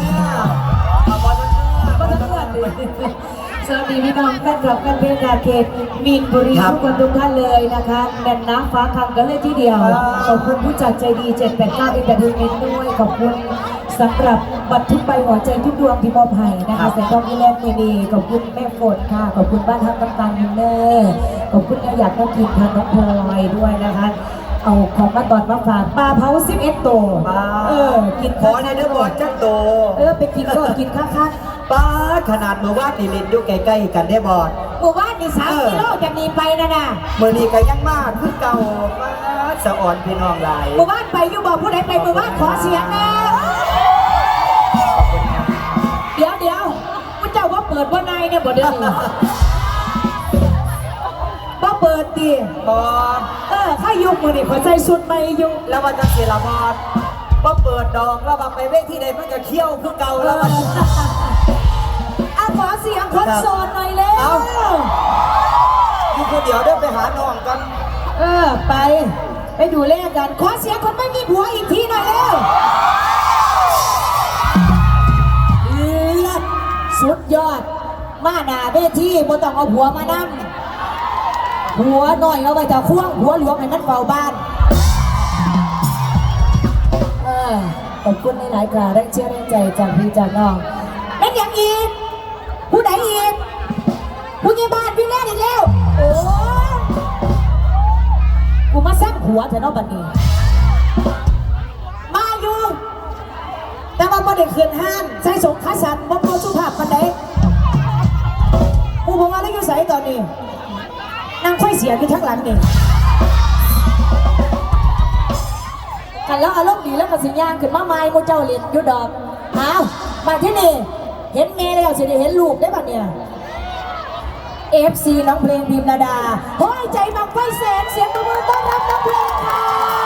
เนี่ยเอาบอลเนื้อก็ทั้งวันเลยสวัสดีพี่น้องแฟนคลับกันเพลงการเขตมีนบุรีครับทุกคนทุกท่านเลยนะคะแน่นน้ำฟ้าคำกันเลยทีเดียวครับขอบคุณผู้จัดใจดี 789อินเตอร์เทนเมนต์ด้วย ขอบคุณสำหรับบัตรทุกใบหัวใจทุกดวงที่มอบให้นะคะแสงทองอีแลนด์เมนีขอบคุณแม่ฝนค่ะ ขอบคุณบ้านทับน้ำตาลมินเนอร์ขอบคุณแออยากต้องกินทางน้องพลอยด้วยนะคะ เอาของมาตอนมาฝากปลาเผา11ตัวป้าเออ กินขอในเด้อบอลจักโต เออ ไปกินก็กินค่าๆป้าขนาดเมื่อวานนี่เล่นอยู่ใกล้ๆกันได้บอลหมู่บ้านนี่สามเออกิโลจากนี้ไปนะน่ะเมื่อนี้ก็ยังมากคือเก่าป้าสะอ่อนพี่น้องหลายหมู่บ้านไปอยู่บอกผู้ใดไปหมู่บ้านขอเสียงแน่เดี๋ยวเดี๋ยวผู้เจ้าว่าเปิดว่าในเนี่ยบ่เดินว่าเปิ ดดิบอลเออข้ายุกมือนี่ขอใจสุดไม่ยุกแล้ววันจะเสียละบอลพอเปิดดอกแล้วมาไปเวทีใดมันก็เคี้ยวคือเก่าเอแล้วอมันอะขอเสียงคนโสดหน่อยเร็วเอาอยู่คนเดียวเดินไปหาน้องกัน เออไป ไปดูเลขกัน ขอเสียงคนไม่มีผัวอีกทีหน่อยเร็วเลิศสุดยอด มาหนาเวทีบ่ต้องเอาผัวมานั่ง ผัวหน่อยเอาไว้แต่ควงผัวหลวงให้มันเฝ้าบ้านเออขอบคุณในหลายๆกาได้เชื่อแรงใจจากพี่จากน้องเป็นอย่างอีกผู้ใดอีกผู้ใหญ่บ้านพี่แน่อีกแล้วโอ้กูมาแซงผัวเถอเนาะบัดนี้มาอยู่แต่ว่าบ่ได้เขื่อนห้านใส่สงขาสันบ่พอสุภาพปานใดผู้ผมว่าแล้วอยู่ไสตอนนี้ นางค่อยเสียอยู่ทั้งหลังเองกันแล้วอารมณ์ดีแล้วก็สิย่างขึ้นมาไม้โมเจ้าเล่นยุดดอกอ้าวมาที่นี่เห็นแม่แล้วสิได้เห็นลูกได้บัดเนี่ย FC น้องเพลงพิมนาดาห้อยใจมักไฟแสนเสียงประมือต้อนรับน้องเพลงค่ะ